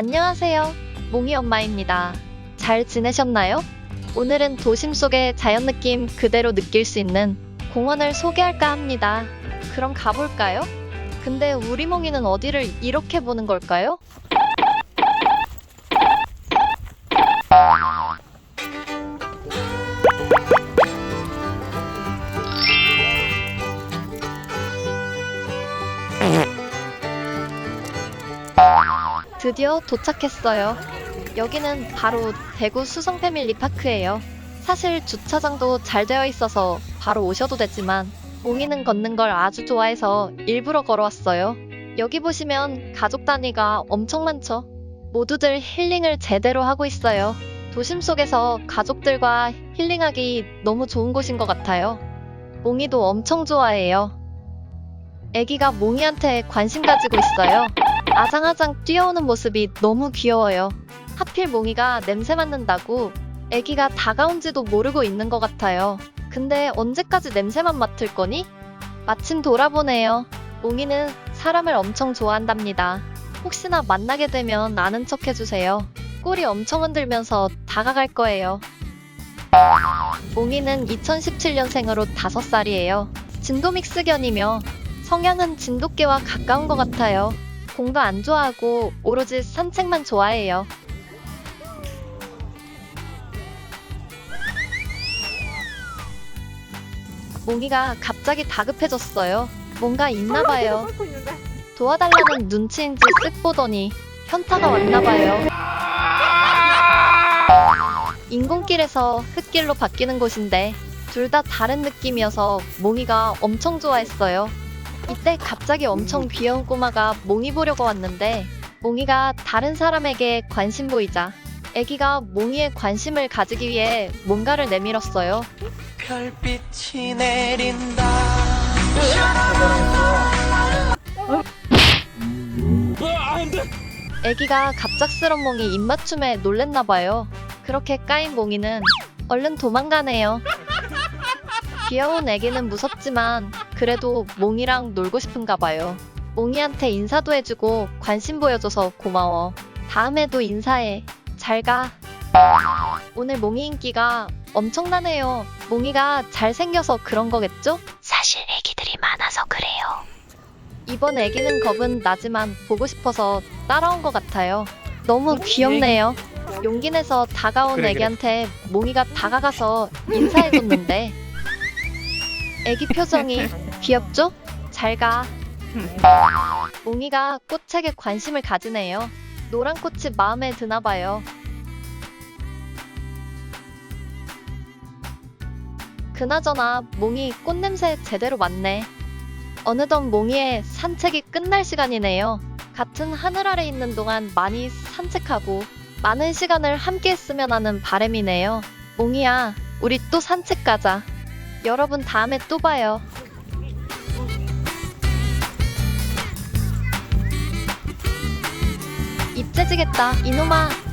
안녕하세요. 몽이 엄마입니다. 잘 지내셨나요? 오늘은 도심 속의 자연 느낌 그대로 느낄 수 있는 공원을 소개할까 합니다. 그럼 가볼까요? 근데 우리 몽이는 어디를 이렇게 보는 걸까요? 드디어 도착했어요. 여기는 바로 대구 수성 패밀리 파크예요. 사실 주차장도 잘 되어 있어서 바로 오셔도 되지만 몽이는 걷는 걸 아주 좋아해서 일부러 걸어왔어요. 여기 보시면 가족 단위가 엄청 많죠. 모두들 힐링을 제대로 하고 있어요. 도심 속에서 가족들과 힐링하기 너무 좋은 곳인 것 같아요. 몽이도 엄청 좋아해요. 애기가 몽이한테 관심 가지고 있어요. 아장아장 뛰어오는 모습이 너무 귀여워요. 하필 몽이가 냄새 맡는다고 애기가 다가온지도 모르고 있는 것 같아요. 근데 언제까지 냄새만 맡을 거니? 마침 돌아보네요. 몽이는 사람을 엄청 좋아한답니다. 혹시나 만나게 되면 아는 척 해주세요. 꼬리 엄청 흔들면서 다가갈 거예요. 몽이는 2017년생으로 5살이에요. 진도 믹스견이며 성향은 진돗개와 가까운 것 같아요. 공도 안 좋아하고 오로지 산책만 좋아해요. 몽이가 갑자기 다급해졌어요. 뭔가 있나 봐요. 도와달라는 눈치인지 쓱 보더니 현타가 왔나 봐요. 인공길에서 흙길로 바뀌는 곳인데 둘 다 다른 느낌이어서 몽이가 엄청 좋아했어요. 이때 갑자기 엄청 귀여운 꼬마가 몽이 보려고 왔는데 몽이가 다른 사람에게 관심 보이자 애기가 몽이의 관심을 가지기 위해 뭔가를 내밀었어요. 별빛이 내린다 애기가 갑작스런 몽이 입맞춤에 놀랬나 봐요. 그렇게 까인 몽이는 얼른 도망가네요. 귀여운 애기는 무섭지만 그래도 몽이랑 놀고 싶은가 봐요. 몽이한테 인사도 해주고 관심 보여줘서 고마워. 다음에도 인사해. 잘 가. 오늘 몽이 인기가 엄청나네요. 몽이가 잘생겨서 그런 거겠죠? 사실 애기들이 많아서 그래요. 이번 애기는 겁은 나지만 보고 싶어서 따라온 것 같아요. 너무 귀엽네요. 용기 내서 다가온 그래. 애기한테 몽이가 다가가서 인사해줬는데 애기 표정이 귀엽죠? 잘 가. 몽이가 꽃책에 관심을 가지네요. 노란 꽃이 마음에 드나 봐요. 그나저나 몽이 꽃냄새 제대로 맡네. 어느덧 몽이의 산책이 끝날 시간이네요. 같은 하늘 아래 있는 동안 많이 산책하고 많은 시간을 함께 했으면 하는 바람이네요. 몽이야, 우리 또 산책 가자. 여러분 다음에 또 봐요. 입 째지겠다, 이놈아.